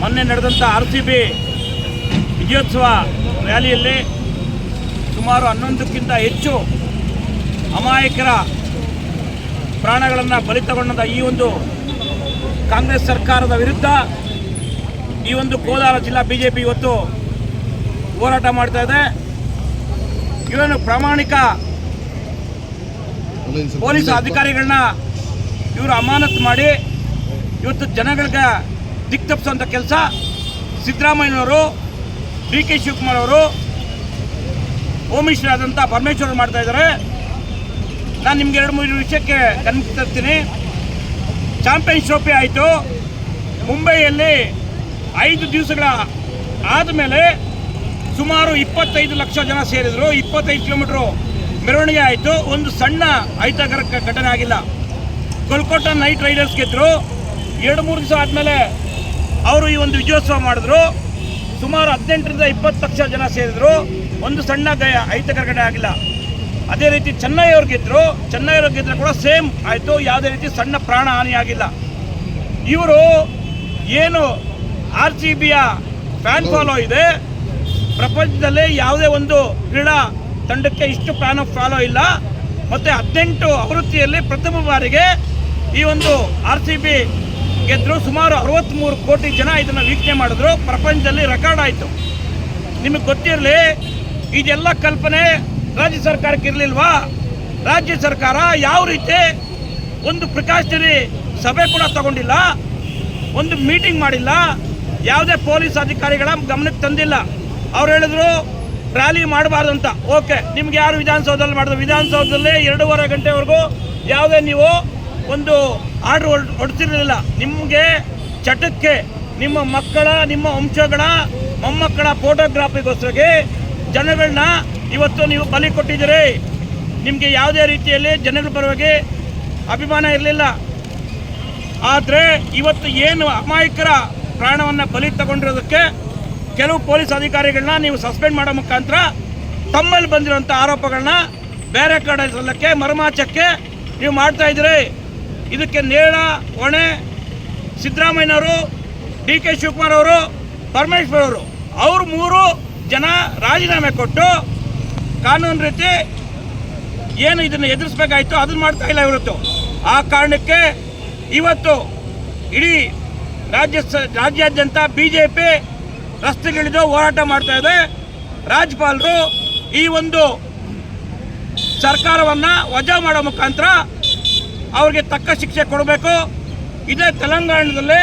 ಮೊನ್ನೆ ನಡೆದಂಥ R C B ವಿಜಯೋತ್ಸವ ರ್ಯಾಲಿಯಲ್ಲಿ ಸುಮಾರು ಹನ್ನೊಂದಕ್ಕಿಂತ ಹೆಚ್ಚು ಅಮಾಯಕರ ಪ್ರಾಣಗಳನ್ನು ಬಲಿ ತಗೊಂಡಂಥ ಈ ಒಂದು ಕಾಂಗ್ರೆಸ್ ಸರ್ಕಾರದ ವಿರುದ್ಧ ಈ ಒಂದು ಕೋಲಾರ ಜಿಲ್ಲಾ ಬಿ ಜೆ ಪಿ ಇವತ್ತು ಹೋರಾಟ ಮಾಡ್ತಾ ಇದೆ. ಇವನು ಪ್ರಾಮಾಣಿಕ ಪೊಲೀಸ್ ಅಧಿಕಾರಿಗಳನ್ನ ಇವರು ಅಮಾನತ್ ಮಾಡಿ ಇವತ್ತು ಜನಗಳಿಗೆ ದಿಕ್ ತಪ್ಪಿಸುವಂಥ ಕೆಲಸ ಸಿದ್ದರಾಮಯ್ಯನವರು, ಡಿ ಕೆ ಶಿವಕುಮಾರ್ ಅವರು ಹೋಮ್ ಆದಂಥ ಪರಮೇಶ್ವರ್ ಮಾಡ್ತಾ ಇದ್ದಾರೆ. ನಾನು ನಿಮ್ಗೆ ಎರಡು ಮೂರು ವಿಷಯಕ್ಕೆ ಗಮನಕ್ಕೆ ತರ್ತೀನಿ. ಚಾಂಪಿಯನ್ಸ್ ಟ್ರೋಫಿ ಆಯಿತು. ಮುಂಬೈಯಲ್ಲಿ ಐದು ದಿವಸಗಳ ಆದಮೇಲೆ ಸುಮಾರು ಇಪ್ಪತ್ತೈದು ಲಕ್ಷ ಜನ ಸೇರಿದರು. ಇಪ್ಪತ್ತೈದು ಕಿಲೋಮೀಟ್ರು ಮೆರವಣಿಗೆ ಆಯಿತು. ಒಂದು ಸಣ್ಣ ಅಹಿತಕರ ಘಟನೆ ಆಗಿಲ್ಲ. ಕೋಲ್ಕತ್ತಾ ನೈಟ್ ರೈಡರ್ಸ್ ಗೆದ್ದರು ಎರಡು ಮೂರು ದಿವಸ ಆದಮೇಲೆ ಅವರು ಈ ಒಂದು ವಿಜಯೋತ್ಸವ ಮಾಡಿದ್ರು. ಸುಮಾರು ಹದಿನೆಂಟರಿಂದ ಇಪ್ಪತ್ತು ಲಕ್ಷ ಜನ ಸೇರಿದ್ರು. ಒಂದು ಸಣ್ಣ ಗಾಯ ಕರ್ಗಡೆ ಆಗಿಲ್ಲ. ಅದೇ ರೀತಿ ಚೆನ್ನೈ ಅವ್ರು ಗೆದ್ದರು ಚೆನ್ನೈ ಅವ್ರು ಗೆದ್ದರೆ ಕೂಡ ಸೇಮ್ ಆಯಿತು. ಯಾವುದೇ ರೀತಿ ಸಣ್ಣ ಪ್ರಾಣ ಹಾನಿಯಾಗಿಲ್ಲ. ಇವರು ಏನು ಆರ್ ಸಿ ಬಿಯ ಫ್ಯಾನ್ ಫಾಲೋ ಇದೆ. ಪ್ರಪಂಚದಲ್ಲಿ ಯಾವುದೇ ಒಂದು ಕ್ರೀಡಾ ತಂಡಕ್ಕೆ ಇಷ್ಟು ಫ್ಯಾನ್ ಆಫ್ ಫಾಲೋ ಇಲ್ಲ. ಮತ್ತು ಹದಿನೆಂಟು ಆವೃತ್ತಿಯಲ್ಲಿ ಪ್ರಥಮ ಬಾರಿಗೆ ಈ ಒಂದು ಆರ್ ಸಿ ಬಿ ಗೆದ್ದರು ಸುಮಾರು ಅರವತ್ತ್ಮೂರು ಕೋಟಿ ಜನ ಇದನ್ನು ವೀಕ್ಷಣೆ ಮಾಡಿದ್ರು. ಪ್ರಪಂಚದಲ್ಲಿ ರೆಕಾರ್ಡ್ ಆಯಿತು. ನಿಮಗೆ ಗೊತ್ತಿರಲಿ, ಇದೆಲ್ಲ ಕಲ್ಪನೆ ರಾಜ್ಯ ಸರ್ಕಾರಕ್ಕೆ ಇರಲಿಲ್ವಾ? ರಾಜ್ಯ ಸರ್ಕಾರ ಯಾವ ರೀತಿ ಒಂದು ಪ್ರಿಕಾಷನರಿ ಸಭೆ ಕೂಡ ತಗೊಂಡಿಲ್ಲ, ಒಂದು ಮೀಟಿಂಗ್ ಮಾಡಿಲ್ಲ, ಯಾವುದೇ ಪೊಲೀಸ್ ಅಧಿಕಾರಿಗಳ ಗಮನಕ್ಕೆ ತಂದಿಲ್ಲ. ಅವ್ರು ಹೇಳಿದ್ರು ರ್ಯಾಲಿ ಮಾಡಬಾರ್ದು ಅಂತ. ಓಕೆ ನಿಮ್ಗೆ ಯಾರು ವಿಧಾನಸೌಧದಲ್ಲಿ ಮಾಡಿದ್ರು? ವಿಧಾನಸೌಧದಲ್ಲಿ ಎರಡೂವರೆ ಗಂಟೆವರೆಗೂ ಯಾವುದೇ ನೀವು ಒಂದು ಆರ್ಡರ್ ಹೊಡ್ತಿರಲಿಲ್ಲ ನಿಮಗೆ ಚಟಕ್ಕೆ ನಿಮ್ಮ ಮಕ್ಕಳ, ನಿಮ್ಮ ವಂಶಗಳ, ಮೊಮ್ಮಕ್ಕಳ ಫೋಟೋಗ್ರಾಫಿಗೋಸ್ಕರಗೆ ಜನಗಳನ್ನ ಇವತ್ತು ನೀವು ಬಲಿ ಕೊಟ್ಟಿದ್ದೀರಿ. ನಿಮಗೆ ಯಾವುದೇ ರೀತಿಯಲ್ಲಿ ಜನಗಳ ಪರವಾಗಿ ಅಭಿಮಾನ ಇರಲಿಲ್ಲ. ಆದರೆ ಇವತ್ತು ಏನು ಅಮಾಯಕರ ಪ್ರಾಣವನ್ನು ಬಲಿ ತಗೊಂಡಿರೋದಕ್ಕೆ ಕೆಲವು ಪೊಲೀಸ್ ಅಧಿಕಾರಿಗಳನ್ನ ನೀವು ಸಸ್ಪೆಂಡ್ ಮಾಡೋ ಮುಖಾಂತರ ತಮ್ಮಲ್ಲಿ ಬಂದಿರುವಂಥ ಆರೋಪಗಳನ್ನ ಬೇರೆ ಕಡೆ ಸಲ್ಲಕ್ಕೆ ಮರುಮಾಚಕ್ಕೆ ನೀವು ಮಾಡ್ತಾ ಇದ್ದೀರಿ. ಇದಕ್ಕೆ ನೇರ ಹೊಣೆ ಸಿದ್ದರಾಮಯ್ಯನವರು ಡಿ ಕೆ ಶಿವಕುಮಾರ್ ಅವರು, ಪರಮೇಶ್ವರ್ ಅವರು. ಅವ್ರು ಮೂರು ಜನ ರಾಜೀನಾಮೆ ಕೊಟ್ಟು ಕಾನೂನು ರೀತಿ ಏನು ಇದನ್ನು ಎದುರಿಸಬೇಕಾಯಿತು ಅದನ್ನು ಮಾಡ್ತಾ ಇಲ್ಲ ಇವತ್ತು. ಆ ಕಾರಣಕ್ಕೆ ಇವತ್ತು ಇಡೀ ರಾಜ್ಯ ರಾಜ್ಯಾದ್ಯಂತ ಬಿ ಜೆ ಪಿ ರಸ್ತೆಗಿಳಿದು ಹೋರಾಟ ಮಾಡ್ತಾ ಇದೆ. ರಾಜ್ಯಪಾಲರು ಈ ಒಂದು ಸರ್ಕಾರವನ್ನು ವಜಾ ಮಾಡೋ ಮುಖಾಂತರ ಅವ್ರಿಗೆ ತಕ್ಕ ಶಿಕ್ಷೆ ಕೊಡಬೇಕು. ಇದೇ ತೆಲಂಗಾಣದಲ್ಲಿ